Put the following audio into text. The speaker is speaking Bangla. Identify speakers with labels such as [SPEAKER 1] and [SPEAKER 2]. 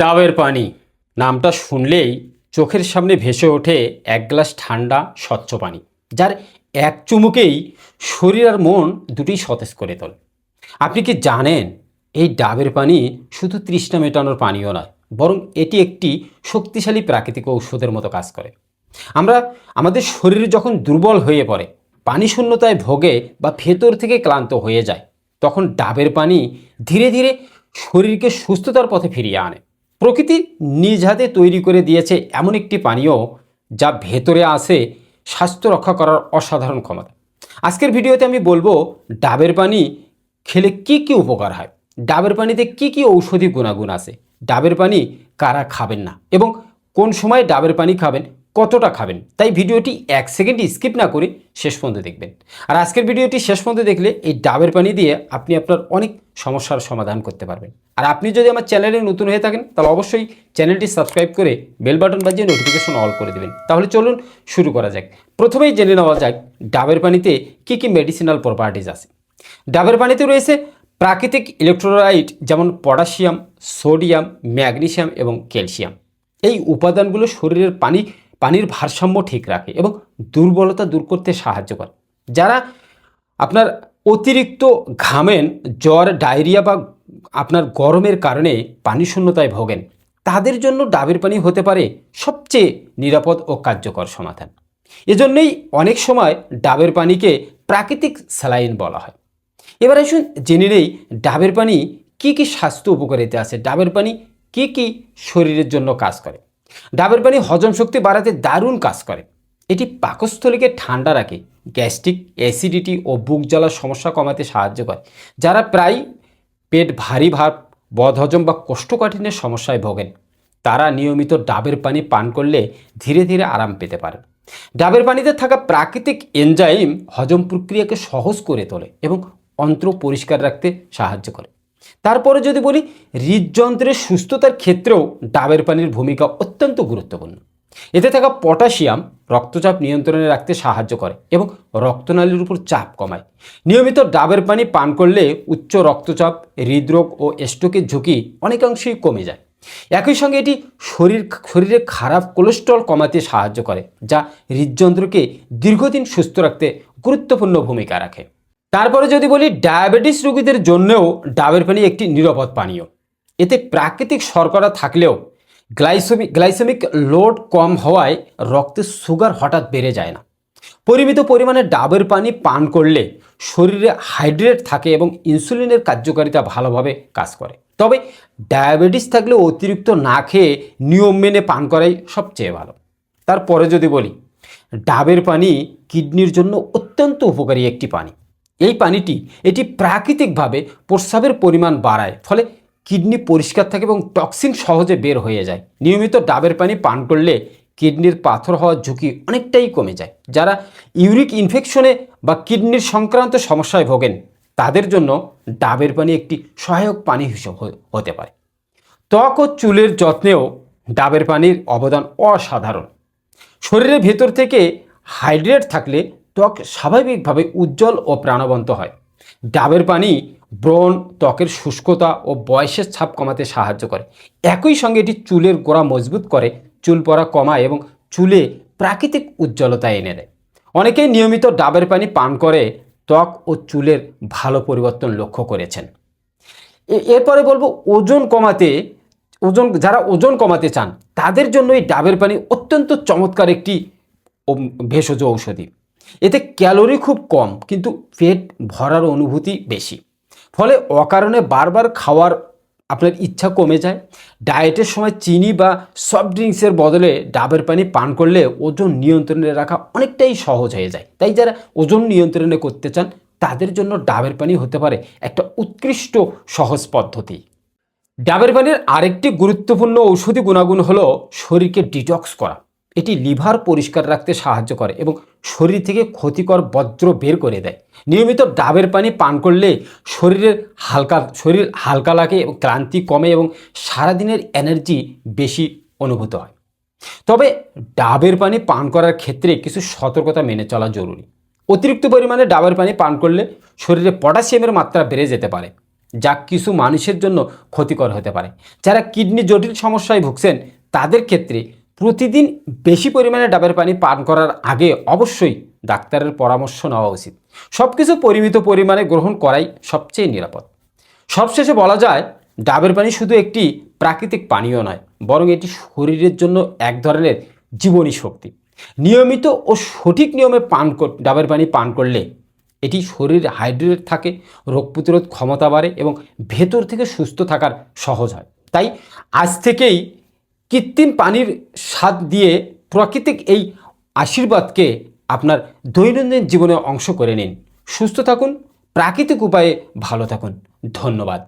[SPEAKER 1] ডাবের পানি। নামটা শুনলেই চোখের সামনে ভেসে ওঠে এক গ্লাস ঠান্ডা, স্বচ্ছ পানি, যার এক চুমুকেই শরীর আর মন দুটোই সতেজ করে তোলে। আপনি কি জানেন, এই ডাবের পানি শুধু তৃষ্ণা মেটানোর পানীয় নয়, বরং এটি একটি শক্তিশালী প্রাকৃতিক ঔষধের মতো কাজ করে। আমরা, আমাদের শরীর যখন দুর্বল হয়ে পড়ে, পানি শূন্যতায় ভোগে বা ভেতর থেকে ক্লান্ত হয়ে যায়, তখন ডাবের পানি ধীরে ধীরে শরীরকে সুস্থতার পথে ফিরিয়ে আনে। প্রকৃতি নিজ হাতে তৈরি করে দিয়েছে এমন একটি পানীয় যা ভেতরে আসে স্বাস্থ্য রক্ষা করার অসাধারণ ক্ষমতা। আজকের ভিডিওতে আমি বলব, ডাবের পানি খেলে কি কি উপকার হয়? ডাবের পানিতে কি কি ঔষধি গুণাগুণ আছে? ডাবের পানি কারা খাবেন না? এবং কোন সময় ডাবের পানি খাবেন? কতটা খাবেন? তাই ভিডিওটি এক সেকেন্ড স্কিপ না করে শেষ পর্যন্ত দেখবেন। আর আজকের ভিডিওটি শেষ পর্যন্ত দেখলে এই ডাবের পানি দিয়ে আপনি আপনার অনেক সমস্যার সমাধান করতে পারবেন। আর আপনি যদি আমার চ্যানেলে নতুন হয়ে থাকেন, তাহলে অবশ্যই চ্যানেলটি সাবস্ক্রাইব করে বেল বাটন বাজিয়ে নোটিফিকেশন অল করে দেবেন। তাহলে চলুন শুরু করা যাক। প্রথমেই জেনে নেওয়া যাক ডাবের পানিতে কী কী মেডিসিনাল প্রপার্টিজ আছে। ডাবের পানিতে রয়েছে প্রাকৃতিক ইলেকট্রোলাইট যেমন পটাশিয়াম সোডিয়াম ম্যাগনেসিয়াম এবং ক্যালসিয়াম এই উপাদানগুলো শরীরের পানি পানির ভারসাম্য ঠিক রাখে এবং দুর্বলতা দূর করতে সাহায্য করে। যারা আপনার অতিরিক্ত ঘামেন, জ্বর, ডায়রিয়া বা আপনার গরমের কারণে পানি শূন্যতায় ভোগেন, তাদের জন্য ডাবের পানি হতে পারে সবচেয়ে নিরাপদ ও কার্যকর সমাধান। এজন্যই অনেক সময় ডাবের পানিকে প্রাকৃতিক স্যালাইন বলা হয়। এবার আসুন জেনে নেই ডাবের পানি কি কি স্বাস্থ্য উপকারিতা আছে, ডাবের পানি কি কি শরীরের জন্য কাজ করে। ডাবের পানি হজম শক্তি বাড়াতে দারুণ কাজ করে। এটি পাকস্থলীকে ঠান্ডা রাখে, গ্যাস্ট্রিক, অ্যাসিডিটি ও বুক জ্বালার সমস্যা কমাতে সাহায্য করে, যারা প্রায় পেট ভারী ভাব, বদহজম বা কোষ্ঠকাঠিন্যের সমস্যায় ভোগেন, তারা নিয়মিত ডাবের পানি পান করলে ধীরে ধীরে আরাম পেতে পারেন ডাবের পানিতে থাকা প্রাকৃতিক এনজাইম হজম প্রক্রিয়াকে সহজ করে তোলে এবং অন্ত্র পরিষ্কার রাখতে সাহায্য করে। তারপরে যদি বলি, হৃদযন্ত্রের সুস্থতার ক্ষেত্রেও ডাবের পানির ভূমিকা অত্যন্ত গুরুত্বপূর্ণ। এতে থাকা পটাশিয়াম রক্তচাপ নিয়ন্ত্রণে রাখতে সাহায্য করে এবং রক্তনালীর উপর চাপ কমায়। নিয়মিত ডাবের পানি পান করলে উচ্চ রক্তচাপ, হৃদরোগ ও স্ট্রোকের ঝুঁকি অনেকাংশেই কমে যায়। একই সঙ্গে এটি শরীর, শরীরে খারাপ কোলেস্ট্রল কমাতে সাহায্য করে, যা হৃদযন্ত্রকে দীর্ঘদিন সুস্থ রাখতে গুরুত্বপূর্ণ ভূমিকা রাখে। তারপরে যদি বলি ডায়াবেটিস রোগীদের জন্যও ডাবের পানি একটি নিরাপদ পানীয়। এতে প্রাকৃতিক শর্করা থাকলেও গ্লাইসেমিক গ্লাইসেমিক লোড কম হওয়ায় রক্তে সুগার হঠাৎ বেড়ে যায় না। পরিমিত পরিমাণে ডাবের পানি পান করলে শরীরে হাইড্রেট থাকে এবং ইনসুলিনের কার্যকারিতা ভালোভাবে কাজ করে। তবে ডায়াবেটিস থাকলে অতিরিক্ত না খেয়ে নিয়ম মেনে পান করাই সবচেয়ে ভালো। তারপরে যদি বলি, ডাবের পানি কিডনির জন্য অত্যন্ত উপকারী একটি পানি। এই পানিটি এটি প্রাকৃতিকভাবে প্রস্রাবের পরিমাণ বাড়ায়, ফলে কিডনি পরিষ্কার থাকে এবং টক্সিন সহজে বের হয়ে যায়। নিয়মিত ডাবের পানি পান করলে কিডনির পাথর হওয়ার ঝুঁকি অনেকটাই কমে যায়। যারা ইউরিক ইনফেকশনে বা কিডনির সংক্রান্ত সমস্যায় ভোগেন, তাদের জন্য ডাবের পানি একটি সহায়ক পানি হিসেবে হতে পারে। ত্বক ও চুলের যত্নেও ডাবের পানির অবদান অসাধারণ। শরীরের ভেতর থেকে হাইড্রেট থাকলে ত্বক স্বাভাবিকভাবে উজ্জ্বল ও প্রাণবন্ত হয়। ডাবের পানি ব্রণ, ত্বকের শুষ্কতা ও বয়সের ছাপ কমাতে সাহায্য করে। একই সঙ্গে এটি চুলের গোড়া মজবুত করে, চুল পড়া কমায় এবং চুলে প্রাকৃতিক উজ্জ্বলতা এনে দেয়। অনেকেই নিয়মিত ডাবের পানি পান করে ত্বক ও চুলের ভালো পরিবর্তন লক্ষ্য করেছেন। এরপরে বলব ওজন কমাতে, ওজন, যারা ওজন কমাতে চান, তাদের জন্য এই ডাবের পানি অত্যন্ত চমৎকার একটি ভেষজ ঔষধি। এতে ক্যালোরি খুব কম, কিন্তু পেট ভরার অনুভূতি বেশি। ফলে অকারণে বারবার খাওয়ার আপনার ইচ্ছা কমে যায়। ডায়েটের সময় চিনি বা সফট ড্রিঙ্কসের বদলে ডাবের পানি পান করলে ওজন নিয়ন্ত্রণে রাখা অনেকটাই সহজ হয়ে যায়। তাই যারা ওজন নিয়ন্ত্রণে করতে চান, তাদের জন্য ডাবের পানি হতে পারে একটা উৎকৃষ্ট সহজ পদ্ধতি। ডাবের পানির আরেকটি গুরুত্বপূর্ণ ঔষধি গুণাগুণ হলো শরীরকে ডিটক্স করা। এটি লিভার পরিষ্কার রাখতে সাহায্য করে এবং শরীর থেকে ক্ষতিকর বজ্র বের করে দেয়। নিয়মিত ডাবের পানি পান করলে শরীরের হালকা, শরীর হালকা লাগে এবং ক্লান্তি কমে এবং সারাদিনের এনার্জি বেশি অনুভূত হয়। তবে ডাবের পানি পান করার ক্ষেত্রে কিছু সতর্কতা মেনে চলা জরুরি। অতিরিক্ত পরিমাণে ডাবের পানি পান করলে শরীরে পটাশিয়ামের মাত্রা বেড়ে যেতে পারে, যা কিছু মানুষের জন্য ক্ষতিকর হতে পারে। যারা কিডনি জটিল সমস্যায় ভুগছেন, তাদের ক্ষেত্রে প্রতিদিন বেশি পরিমাণে ডাবের পানি পান করার আগে অবশ্যই ডাক্তারের পরামর্শ নেওয়া উচিত। সব কিছু পরিমিত পরিমাণে গ্রহণ করাই সবচেয়ে নিরাপদ। সবশেষে বলা যায়, ডাবের পানি শুধু একটি প্রাকৃতিক পানীয় নয়, বরং এটি শরীরের জন্য এক ধরনের জীবনী শক্তি। নিয়মিত ও সঠিক নিয়মে পান ডাবের পানি পান করলে এটি শরীর হাইড্রেট থাকে, রোগ প্রতিরোধ ক্ষমতা বাড়ে এবং ভেতর থেকে সুস্থ থাকার সহজ হয়। তাই আজ থেকেই কৃত্রিম পানির স্বাদ দিয়ে প্রাকৃতিক এই আশীর্বাদকে আপনার দৈনন্দিন জীবনে অংশ করে নিন। সুস্থ থাকুন, প্রাকৃতিক উপায়ে ভালো থাকুন। ধন্যবাদ।